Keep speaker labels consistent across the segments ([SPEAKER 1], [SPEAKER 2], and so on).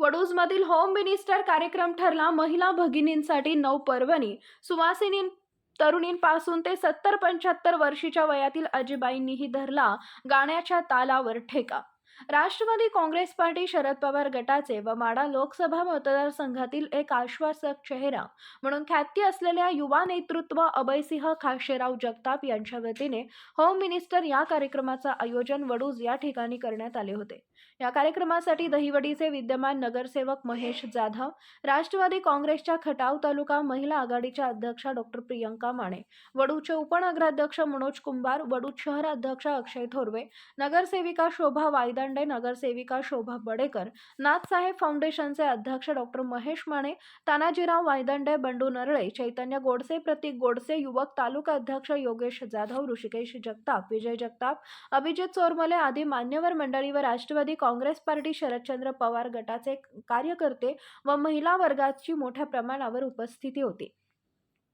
[SPEAKER 1] वडूजमधील home minister कार्यक्रम ठरला. महिला भगिनींसाठी नऊ पर्वणी. सुवासिनी तरुणींपासून ते सत्तर पंच्याहत्तर वर्षीच्या वयातील अजिबाईंनीही धरला. गाण्याच्या तालावर ठेका राष्ट्रवादी काँग्रेस पार्टी शरद पवार गटाचे व माडा लोकसभा मतदारसंघातील एक आश्वासक चेहरा म्हणून ख्याती असलेल्या युवा नेतृत्व अभयसिंह खाशेराव जगताप यांच्या वतीने होम मिनिस्टर या कार्यक्रमाचं आयोजन वडूज या ठिकाणी करण्यात आले होते. या कार्यक्रमासाठी दहिवडीचे विद्यमान नगरसेवक महेश जाधव राष्ट्रवादी काँग्रेसच्या खटाव तालुका महिला आघाडीच्या अध्यक्षा डॉक्टर प्रियंका माने वडूचे उपनगराध्यक्ष मनोज कुंभार वडूज शहर अध्यक्ष अक्षय थोरवे नगरसेविका शोभा वायदंडे नगरसेविका शोभा बडेकर नाथसाहेब फाउंडेशनचे अध्यक्ष डॉक्टर महेश माने तानाजीराव वायदंडे बंडू नरळे चैतन्य गोडसे प्रतीक गोडसे युवक तालुका अध्यक्ष योगेश जाधव ऋषिकेश जगताप विजय जगताप अभिजित चोरमले आदी मान्यवर मंडळी व राष्ट्रवादी काँग्रेस पार्टी शरदचंद्र पवार गटाचे कार्यकर्ते व महिला वर्गाची मोठ्या प्रमाणावर उपस्थिती होती.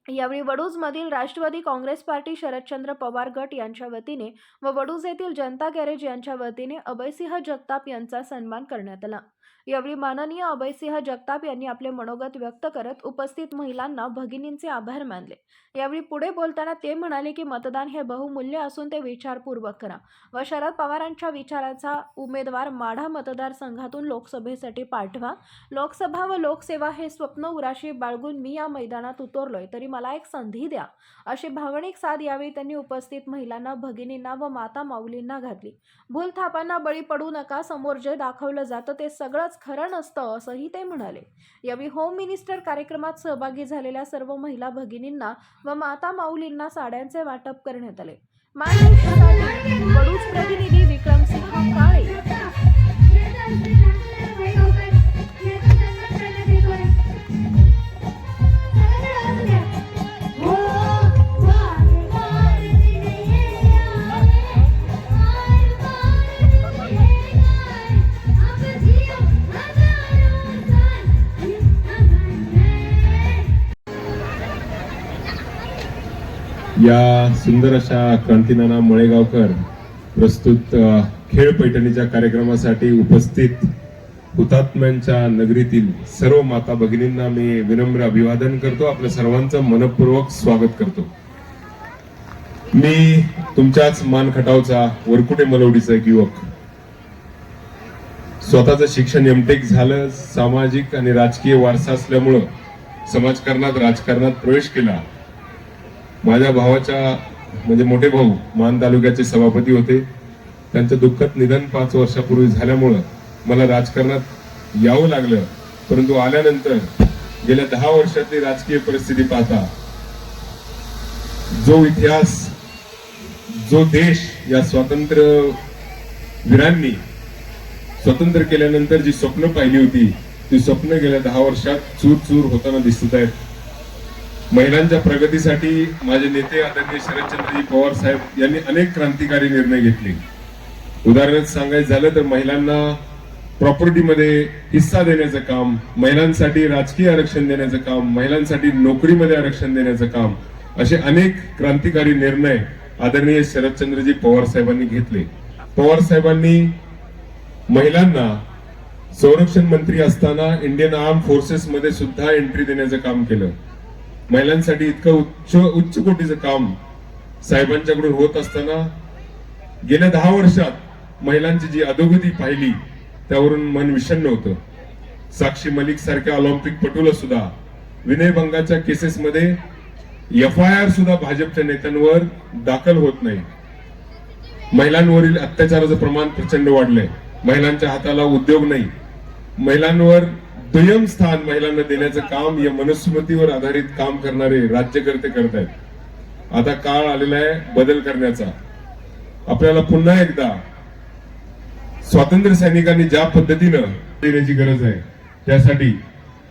[SPEAKER 1] यावेळी वडूजमधील राष्ट्रवादी काँग्रेस पार्टी शरदचंद्र पवार गट यांच्या वतीने व वडूज येथील जनता गॅरेज यांच्या वतीने अभयसिंह जगताप यांचा सन्मान करण्यात आला. यावेळी माननीय अभयसिंह जगताप यांनी आपले मनोगत व्यक्त करत उपस्थित महिलांना भगिनींचे आभार मानले. यावेळी पुढे बोलताना ते म्हणाले की मतदान हे बहुमूल्य असून ते विचारपूर्वक करा. व शरद पवारांच्या विचाराचा उमेदवार माढा मतदारसंघातून लोकसभेसाठी पाठवा. लोकसभा व लोकसेवा हे स्वप्न उराशी बाळगून मी या मैदानात उतरलोय तरी मला एक संधी द्या. अशी भावनिक साथ यावेळी त्यांनी उपस्थित महिलांना भगिनींना व माता माऊलींना घातली. भूलथापांना बळी पडू नका समोर जे दाखवलं जातं ते सगळं सगळंच खरं नसतं असंही ते म्हणाले. यावेळी होम मिनिस्टर कार्यक्रमात सहभागी झालेल्या सर्व महिला भगिनींना व माता माऊलींना साड्यांचे वाटप करण्यात आले. महाराष्ट्रासाठी वडूज प्रतिनिधी विक्रमसिंह काळे
[SPEAKER 2] या सुंदर अशा क्रांतीनाना मळेगावकर प्रस्तुत खेळ पैठणीच्या कार्यक्रमासाठी उपस्थित हुतात्म्यांच्या नगरीतील सर्व माता भगिनींना मी विनम्र अभिवादन करतो. आपल्या सर्वांचं मनपूर्वक स्वागत करतो. मी तुमच्याच मान खटावचा वरकुटे मलवडीचा एक युवक. स्वतःचं शिक्षण एमटेक झालं सामाजिक आणि राजकीय वारसा असल्यामुळं समाजकारणात राजकारणात प्रवेश केला. माझ्या भावाच्या म्हणजे मोठे भाऊ मान तालुक्याचे सभापती होते. त्यांचं दुःखद निधन पाच वर्षापूर्वी झाल्यामुळं मला राजकारणात यावं लागलं. परंतु आल्यानंतर गेल्या दहा वर्षातली राजकीय परिस्थिती पाहता जो इतिहास जो देश या स्वातंत्र्य वीरांनी स्वतंत्र केल्यानंतर जी स्वप्न पाहिली होती ती स्वप्न गेल्या दहा वर्षात चूर चूर होताना दिसत आहेत. महिलांच्या प्रगतीसाठी माझे नेते आदरणीय शरदचंद्रजी पवार साहेब यांनी अनेक क्रांतिकारी निर्णय घेतले. उदाहरणार्थ सांगायचं झालं तर महिलांना प्रॉपर्टीमध्ये हिस्सा देण्याचं काम महिलांसाठी राजकीय आरक्षण देण्याचं काम महिलांसाठी नोकरीमध्ये आरक्षण देण्याचं काम असे अनेक क्रांतिकारी निर्णय आदरणीय शरदचंद्रजी पवार साहेबांनी घेतले. पवार साहेबांनी महिलांना संरक्षण मंत्री असताना इंडियन आर्म फोर्सेस मध्ये सुद्धा एंट्री देण्याचं काम केलं. महिलांसाठी इतकं उच्च उच्च कोटीचं काम साहेबांच्याकडून होत असताना गेल्या दहा वर्षात महिलांची जी अधोगती पाहिली त्यावरून मन विषण्ण होतं. साक्षी मलिक सारख्या ऑलिम्पिक पटूला सुद्धा विनयभंगाच्या केसेसमध्ये एफ आय आर सुद्धा भाजपच्या नेत्यांवर दाखल होत नाही. महिलांवरील अत्याचाराचं प्रमाण प्रचंड वाढलंय. महिलांच्या हाताला उद्योग नाही. महिलांवर दुय्यम स्थान महिलांना देण्याचं काम या मनुस्मृतीवर आधारित काम करणारे राज्यकर्ते करत आहेत आता काळ आलेला आहे बदल करण्याचा. आपल्याला पुन्हा एकदा स्वातंत्र्य सैनिकांनी ज्या पद्धतीनं देण्याची गरज आहे त्यासाठी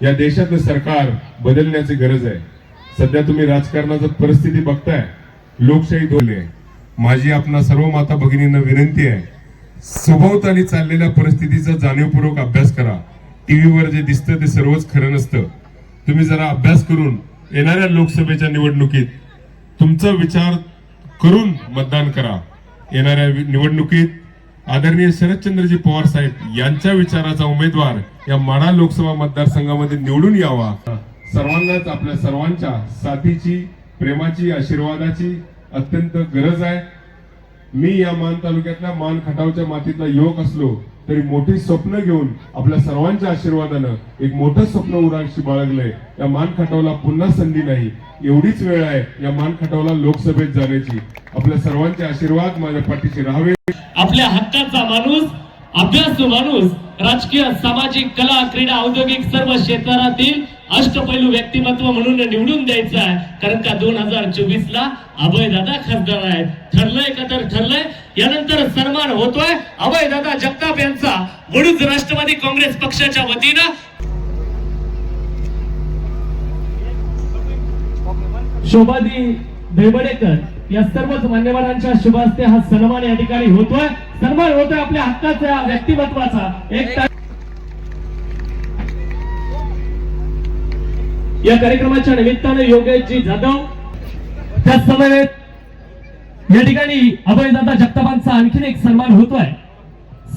[SPEAKER 2] या देशातलं सरकार बदलण्याची गरज आहे. सध्या तुम्ही राजकारणाचं परिस्थिती बघताय लोकशाही धोरणे आहे. माझी आपणा सर्व माता भगिनींना विनंती आहे सभोवताली चाललेल्या परिस्थितीचा जाणीवपूर्वक अभ्यास करा. टीव्हीवर जे दिसतं ते सर्वच खरं नसतं. तुम्ही जरा अभ्यास करून येणाऱ्या लोकसभेच्या निवडणुकीत तुमचा विचार करून मतदान करा. येणाऱ्या निवडणुकीत आदरणीय शरदचंद्रजी पवार साहेब यांच्या विचाराचा उमेदवार या माडा लोकसभा मतदारसंघामध्ये निवडून यावा. सर्वांनाच आपल्या सर्वांच्या साथीची प्रेमाची आशीर्वादाची अत्यंत गरज आहे. मी या मान तालुक्यातल्या मान खटावच्या मातीतला युवक असलो तरी मोठी स्वप्न घेऊन आपल्या सर्वांच्या आशीर्वादानं एक मोठं स्वप्न उराशी बाळगलंय. या मान खटावला पुन्हा संधी नाही. एवढीच वेळ आहे या मान खटावला लोकसभेत जाण्याची. आपल्या सर्वांचे आशीर्वाद माझ्या पाठीशी राहावे.
[SPEAKER 3] आपल्या हक्काचा माणूस अभ्यास माणूस राजकीय सामाजिक कला क्रीडा औद्योगिक सर्व क्षेत्रातील अष्टपैलू व्यक्तिमत्व म्हणून निवडून द्यायचं आहे. कारण का दोन हजार चोवीस ला अभय दादा खासदार आहेत. ठरलंय का तर ठरलंय. यानंतर सन्मान होतोय अभय दादा जगताप यांचा. म्हणून राष्ट्रवादी काँग्रेस पक्षाच्या वतीनं शोभादी देवडेकर या सर्वच मान्यवरांच्या शुभ हस्ते हा सन्मान या ठिकाणी होतोय. सन्मान होतोय आपल्या हक्काचा व्यक्तिमत्वाचा. एक या कार्यक्रमाच्या निमित्ताने योगेशजी जाधव त्या समवेत या ठिकाणी अभयदादा जगतापांचा आणखीन एक सन्मान होतोय.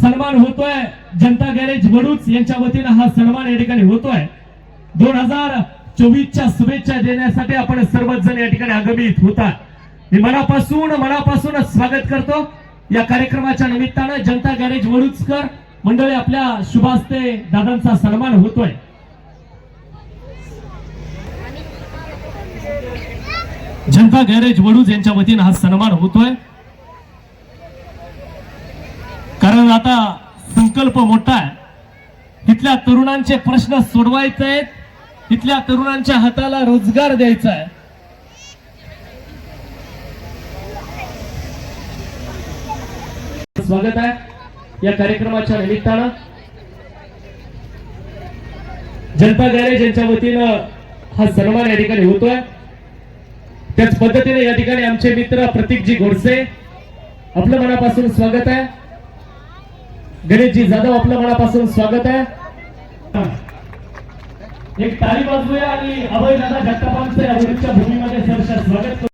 [SPEAKER 3] सन्मान होतोय जनता गॅरेज वडूच यांच्या वतीनं हा सन्मान या ठिकाणी होतोय. दोन हजार चोवीसच्या शुभेच्छा देण्यासाठी आपण सर्वच जण या ठिकाणी आगमित होतात. मी मनापासून मनापासून स्वागत करतो. या कार्यक्रमाच्या निमित्तानं जनता गॅरेज वरुचकर मंडळी आपल्या शुभास्ते दादांचा सन्मान होतोय. जनता गॅरेज वडूज यांच्या वतीनं हा सन्मान होतोय. कारण आता संकल्प मोठा आहे. इथल्या तरुणांचे प्रश्न सोडवायचे आहेत. इथल्या तरुणांच्या हाताला रोजगार द्यायचा आहे. स्वागत आहे. या कार्यक्रमाच्या निमित्तानं जनता गॅरेज यांच्या वतीनं हा सन्मान या ठिकाणी होतोय. त्याच पद्धतीने या ठिकाणी आमचे मित्र प्रतीकजी गोडसे आपलं मनापासून स्वागत आहे. गणेशजी जाधव आपलं मनापासून स्वागत आहे. एक ताली वाजवूया आणि अभय दादा जगतापांचं या भूमीमध्ये सहर्ष स्वागत